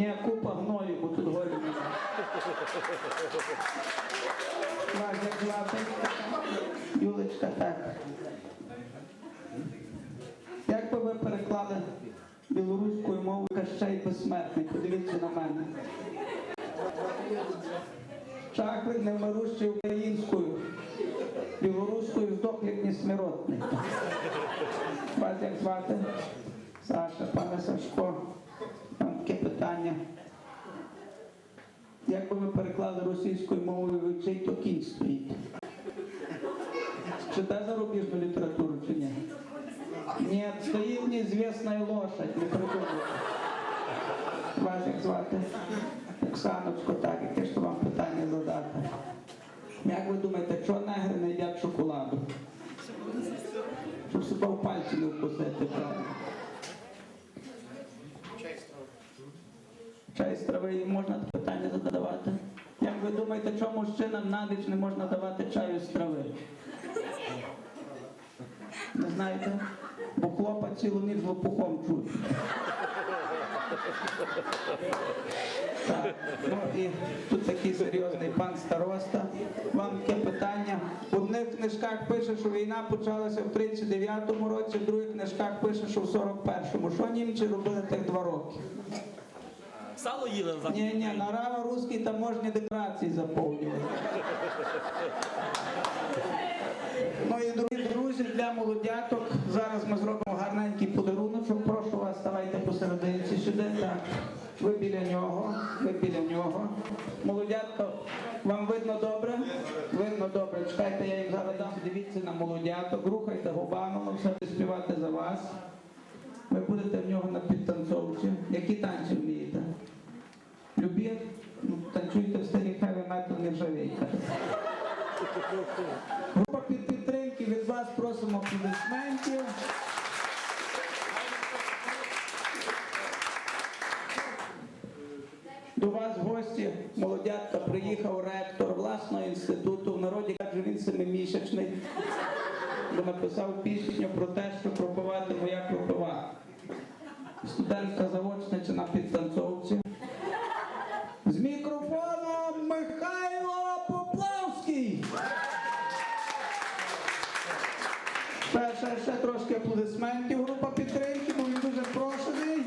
Ні, купа гною, бо тут горі немає. Юлечка, так. Як би ви переклали білоруською мовою Кащей безсмертний? Подивіться на мене. Чаклик невмирущий українською, білоруською здох як несмиротний. Вас як звати? Саша, пане Сашко, питання. Як би ви переклали російською мовою ви чий то кінь стоїть? Читає зарубіжну літературу чи ні? Ні, стоїть неізвісна лошадь, не придумайте. Вас як звати? Оксаночко, так, яке то вам питання задати. Як ви думаєте, чого негри не їдять шоколаду? Щоб себе в пальці не вкусити, правда? Їм можна питання задавати? Як ви думаєте, чому мужчинам на ніч не можна давати чаю з трави? Не знаєте? Бо хлопа цілу ніч лопухом чуть. Так, ну і тут такий серйозний пан староста. Вам таке питання. В одних книжках пише, що війна почалася в 39-му році, в других книжках пише, що в 41-му. Що німці робили тих два роки? Сало їли за Ні, ні, на рава русські таможні декларації заповнювали. Ну і друзі, друзі, для молодяток. Зараз ми зробимо гарненький подарунок. Прошу вас, ставайте посерединці сюди. Так. Ви біля нього, ви біля нього. Молодятко, вам видно добре? Видно добре. Чекайте, я їм зараз дам. Дивіться на молодяток, рухайте губами, ми все співати за вас. Ви будете в нього на підтанцовці. Які танці Любі, ну, танцюйте в стилі хеві метал не ржавійте. Група під підтримки від вас просимо аплодисментів. До вас гості молодятка приїхав ректор власного інституту. В народі каже, він семимісячний, бо написав пісню про те, що пропивати моя кропива. Студентка заочниця на підтанцовці. З мікрофоном Михайло Поплавський. Ще, ще, ще трошки аплодисментів. Група підтримки, бо він дуже прошений.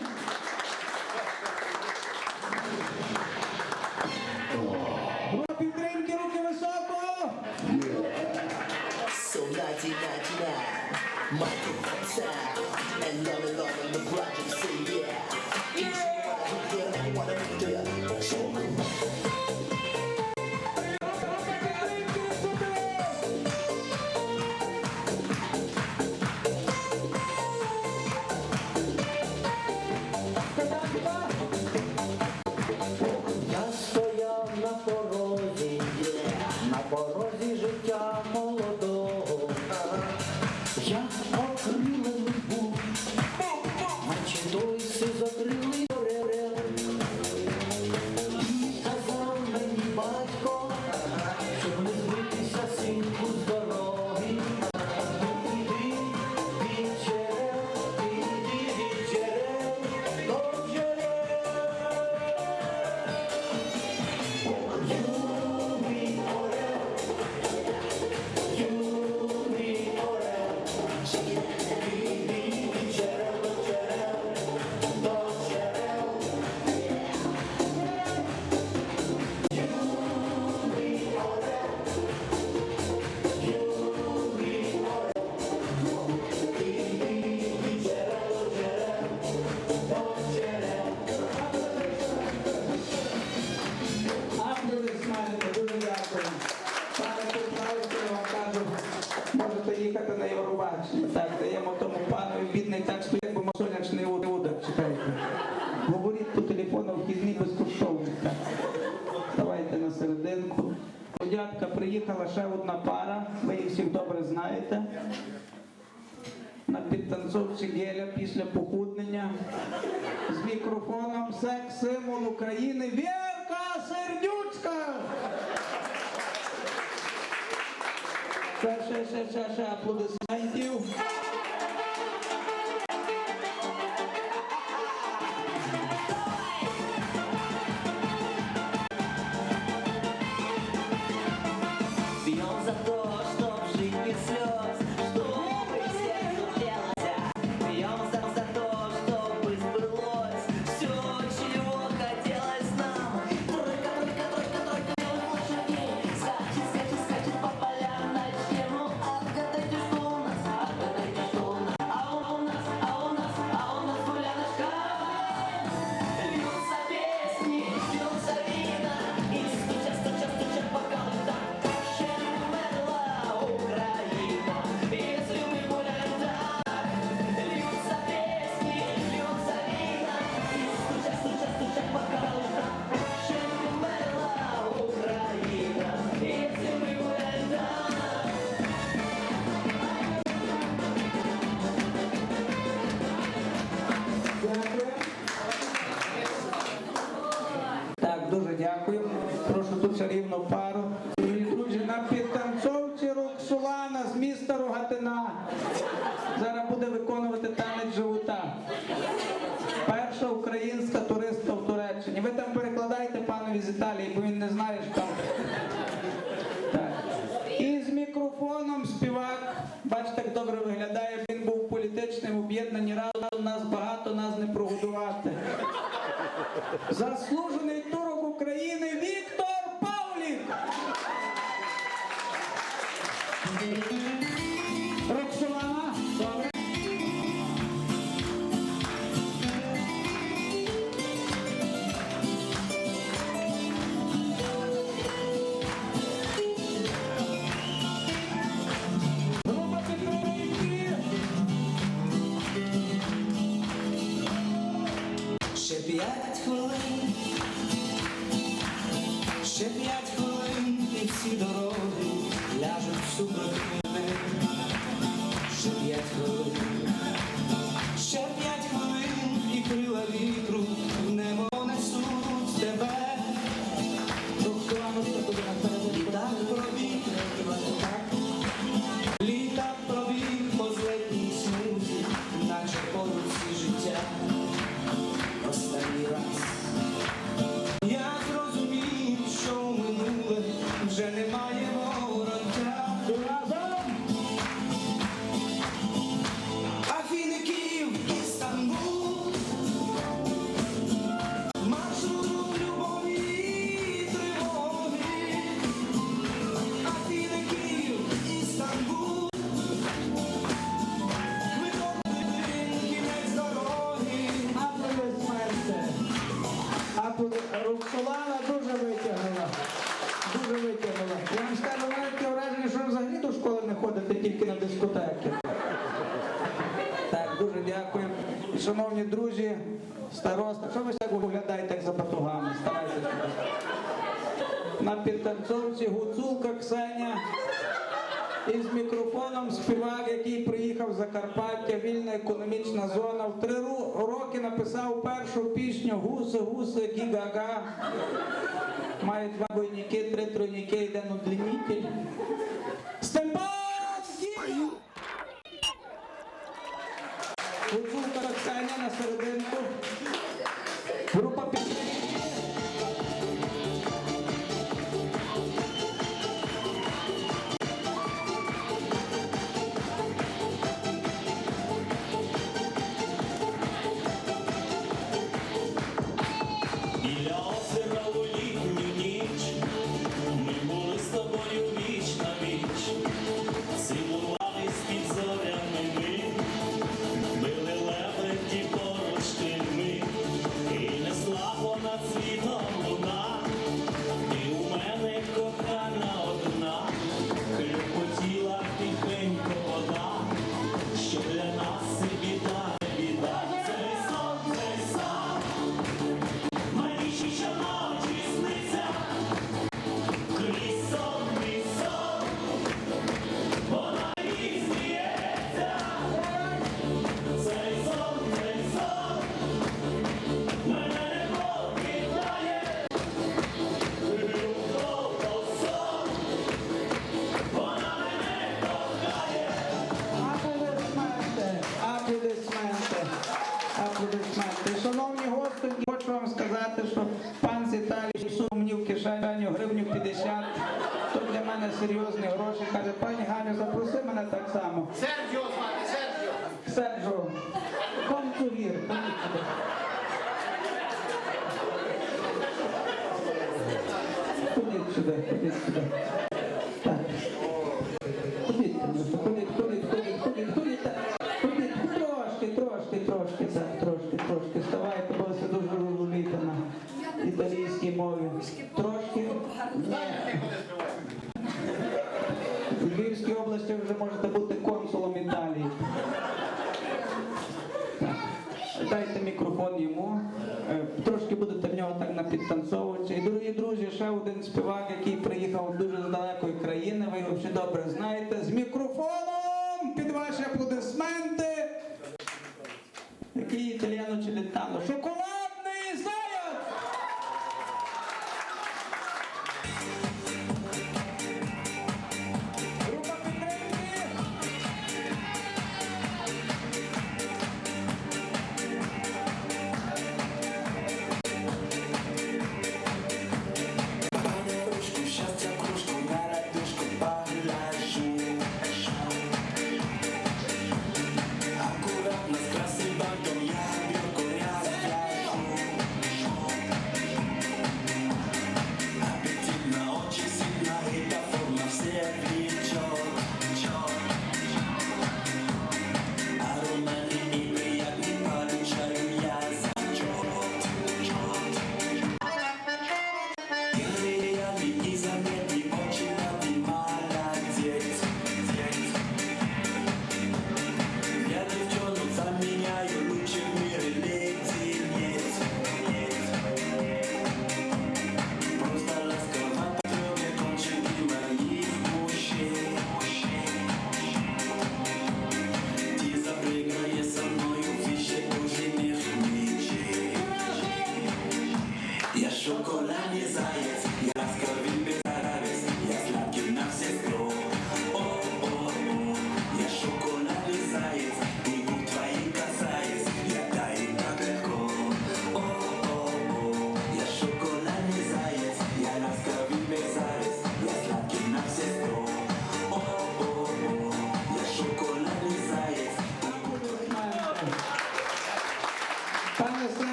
Група підтримки, руки високо. So 1999, Michael sound, and love it, the project say. Yeah, на Дядька приїхала ще одна пара, ви їх всіх добре знаєте. На підтанцовці Геля після похуднення з мікрофоном секс символ України Вірка Сердючка. Ще, ще, ще, ще, ще аплодисментів. туриста в Туреччині. Ви там перекладаєте панові з Італії, бо він не знає, що. Sridhar шановні друзі, староста, що ви так виглядаєте як за батугами? На підтанцовці гуцулка Ксеня із мікрофоном співак, який приїхав з Закарпаття, вільна економічна зона. В три роки написав першу пісню Гуси, гуси, гігага. Має два бойніки, три тройніки, йде на длінітель. nasa Redento. Puro papis. що пан з Італії сумнів в кишеню гривню 50, то для мене серйозні гроші. Каже, пані Галю, запроси мене так само. Серджіо звати, Серджіо. Серджо, контурір. Ходіть сюди, ходіть сюди. далекої країни, ви його добре знаєте, з мікрофоном під ваші аплодисменти. Який італіано чи літано.